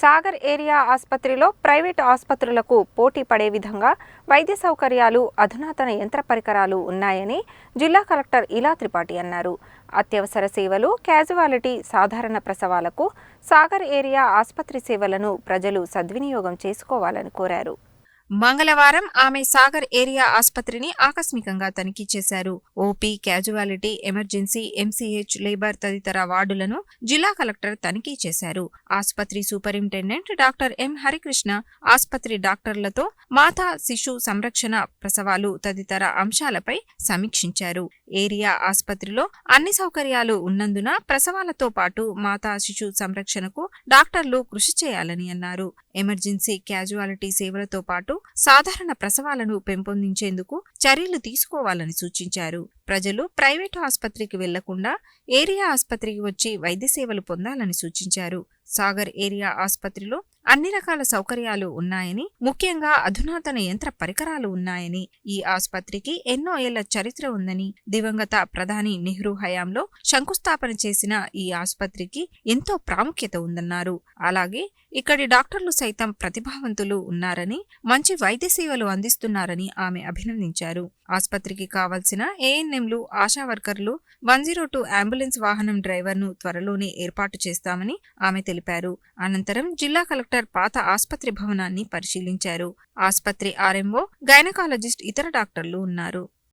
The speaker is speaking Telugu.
సాగర్ ఏరియా ఆసుపత్రిలో ప్రైవేటు ఆసుపత్రులకు పోటీ పడే విధంగా వైద్య సౌకర్యాలు అధునాతన యంత్ర పరికరాలు ఉన్నాయని జిల్లా కలెక్టర్ ఇలా త్రిపాఠి అన్నారు. అత్యవసర సేవలు క్యాజువాలిటీ సాధారణ ప్రసవాలకు సాగర్ ఏరియా ఆసుపత్రి సేవలను ప్రజలు సద్వినియోగం చేసుకోవాలని కోరారు. మంగళవారం ఆమె సాగర్ ఏరియా ఆసుపత్రిని ఆకస్మికంగా తనిఖీ చేశారు. OP casualty emergency MCH labour తదితర వార్డులను జిల్లా కలెక్టర్ తనిఖీ చేశారు. ఆసుపత్రి సూపరింటెండెంట్ డాక్టర్ ఎం హరికృష్ణ ఆసుపత్రి డాక్టర్లతో మాతా శిశు సంరక్షణ ప్రసవాలు తదితర అంశాలపై సమీక్షించారు. ఏరియా ఆసుపత్రిలో అన్ని సౌకర్యాలు ఉన్నందున ప్రసవాలతో పాటు మాతా శిశు సంరక్షణకు డాక్టర్లు కృషి చేయాలని అన్నారు. ఎమర్జెన్సీ క్యాజువాలిటీ సేవలతో పాటు సాధారణ ప్రసవాలను పెంపొందించేందుకు చర్యలు తీసుకోవాలని సూచించారు. ప్రజలు ప్రైవేటు ఆసుపత్రికి వెళ్ళకుండా ఏరియా ఆసుపత్రికి వచ్చి వైద్య సేవలు పొందాలని సూచించారు. సాగర్ ఏరియా ఆసుపత్రిలో అన్ని రకాల సౌకర్యాలు ఉన్నాయని ముఖ్యంగా అధునాతన యంత్ర పరికరాలు ఉన్నాయని ఈ ఆసుపత్రికి ఎన్నో ఏళ్ళ చరిత్ర ఉందని దివంగత ప్రధాని నెహ్రూ హయాంలో శంకుస్థాపన చేసిన ఈ ఆసుపత్రికి ఎంతో ప్రాముఖ్యత ఉందన్నారు. అలాగే ఇక్కడి డాక్టర్లు సైతం ప్రతిభావంతులు ఉన్నారని మంచి వైద్య సేవలు అందిస్తున్నారని ఆమె అభినందించారు. ఆసుపత్రికి కావాల్సిన ఏఎన్ఎంలు ఆశా వర్కర్లు వన్ జీరో టూ అంబులెన్స్ వాహనం డ్రైవర్ను త్వరలోనే ఏర్పాటు చేస్తామని ఆమె తెలిపారు. అనంతరం జిల్లా కలెక్టర్ పాత ఆసుపత్రి భవనాన్ని పరిశీలించారు. ఆసుపత్రి ఆర్ఎంఓ గైనకాలజిస్ట్ ఇతర డాక్టర్లు ఉన్నారు.